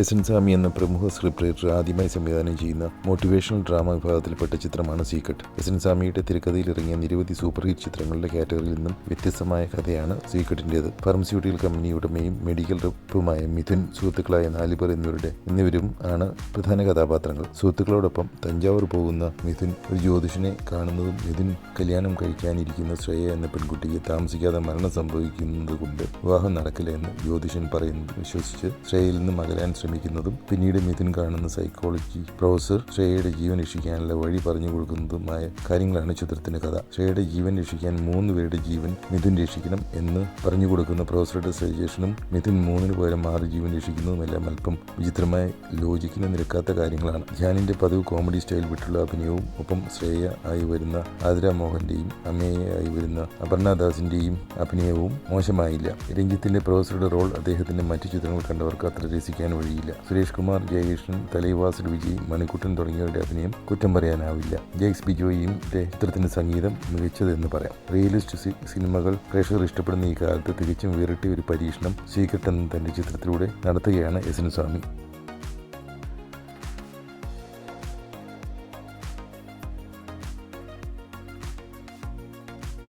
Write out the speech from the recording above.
S N സ്വാമി എന്ന പ്രമുഖ script writer ആദ്യമായി സംവിധാനം ചെയ്യുന്ന മോട്ടിവേഷണൽ ഡ്രാമ വിഭാഗത്തിൽപ്പെട്ട ചിത്രമാണ് സീക്രട്ട്. എസ് എൻ സ്വാമിയുടെ തിരക്കഥയിൽ ഇറങ്ങിയ നിരവധി സൂപ്പർ ഹിറ്റ് ചിത്രങ്ങളുടെ കാറ്റഗറിയിൽ നിന്നും വ്യത്യസ്തമായ കഥയാണ് സീക്രട്ടിന്റെത് ഫാർമസ്യൂട്ടിക്കൽ കമ്പനി ഉടമയും മെഡിക്കൽ റെപ്പുമായ മിഥുൻ സുഹൃത്തുക്കളായ നാലുപേർ എന്നിവരുടെ എന്നിവരും ആണ് പ്രധാന കഥാപാത്രങ്ങൾ. സുഹൃത്തുക്കളോടൊപ്പം തഞ്ചാവൂർ പോകുന്ന മിഥുൻ ഒരു ജ്യോതിഷനെ കാണുന്നതും മിഥുൻ കല്യാണം കഴിക്കാനിരിക്കുന്ന ശ്രേയ എന്ന പെൺകുട്ടിക്ക് താമസിക്കാതെ മരണം സംഭവിക്കുന്നത് കൊണ്ട് വിവാഹം നടക്കില്ല എന്ന് ജ്യോതിഷൻ പറയുന്നത് വിശ്വസിച്ച് ശ്രേയയിൽ നിന്ന് അകലാൻ ശ്രമിക്കുന്നതും പിന്നീട് മിഥുൻ കാണുന്ന സൈക്കോളജി പ്രൊഫസർ ശ്രേയയുടെ ജീവൻ രക്ഷിക്കാനുള്ള വഴി പറഞ്ഞു കൊടുക്കുന്നതുമായ കാര്യങ്ങളാണ് ചിത്രത്തിന്റെ കഥ. ശ്രേയയുടെ ജീവൻ രക്ഷിക്കാൻ മൂന്ന് പേരുടെ ജീവൻ മിഥുൻ രക്ഷിക്കണം എന്ന് പറഞ്ഞു കൊടുക്കുന്ന പ്രൊഫസറുടെ സജഷനും മിഥുൻ മൂന്നിന് പകരം ആറ് ജീവൻ രക്ഷിക്കുന്നതുമെല്ലാം അല്പം വിചിത്രമായ ലോജിക്കിന് നിരക്കാത്ത കാര്യങ്ങളാണ്. ധ്യാനിന്റെ പതിവ് കോമഡി സ്റ്റൈൽ വിട്ടുള്ള അഭിനയവും ഒപ്പം ശ്രേയ ആയി വരുന്ന ആതിര മോഹന്റെയും അമ്മയായി വരുന്ന അപർണദാസിന്റെയും അഭിനയവും മോശമായില്ല. രഞ്ജിത്തിന്റെ പ്രൊഫസറുടെ റോൾ അദ്ദേഹത്തിന്റെ മറ്റു ചിത്രങ്ങൾ കണ്ടവർക്ക് അത്ര രസിക്കാൻ വഴിയില്ല സുരേഷ് കുമാർ ജയകൃഷ്ണൻ തലൈവാസൽ വിജയ് മണിക്കുട്ടൻ തുടങ്ങിയവരുടെ അഭിനയം കുറ്റം പറയാനാവില്ല. ജെക്സ് ബിജോയും ചിത്രത്തിന്റെ സംഗീതം മികച്ചതെന്ന് പറയാം. റിയലിസ്റ്റ് സിനിമകൾ പ്രേക്ഷകർ ഇഷ്ടപ്പെടുന്ന ഈ കാലത്ത് തികച്ചും വേറിട്ട ഒരു പരീക്ഷണം സീക്രട്ട് എന്ന തന്റെ ചിത്രത്തിലൂടെ നടത്തുകയാണ് എസ് എൻ സ്വാമി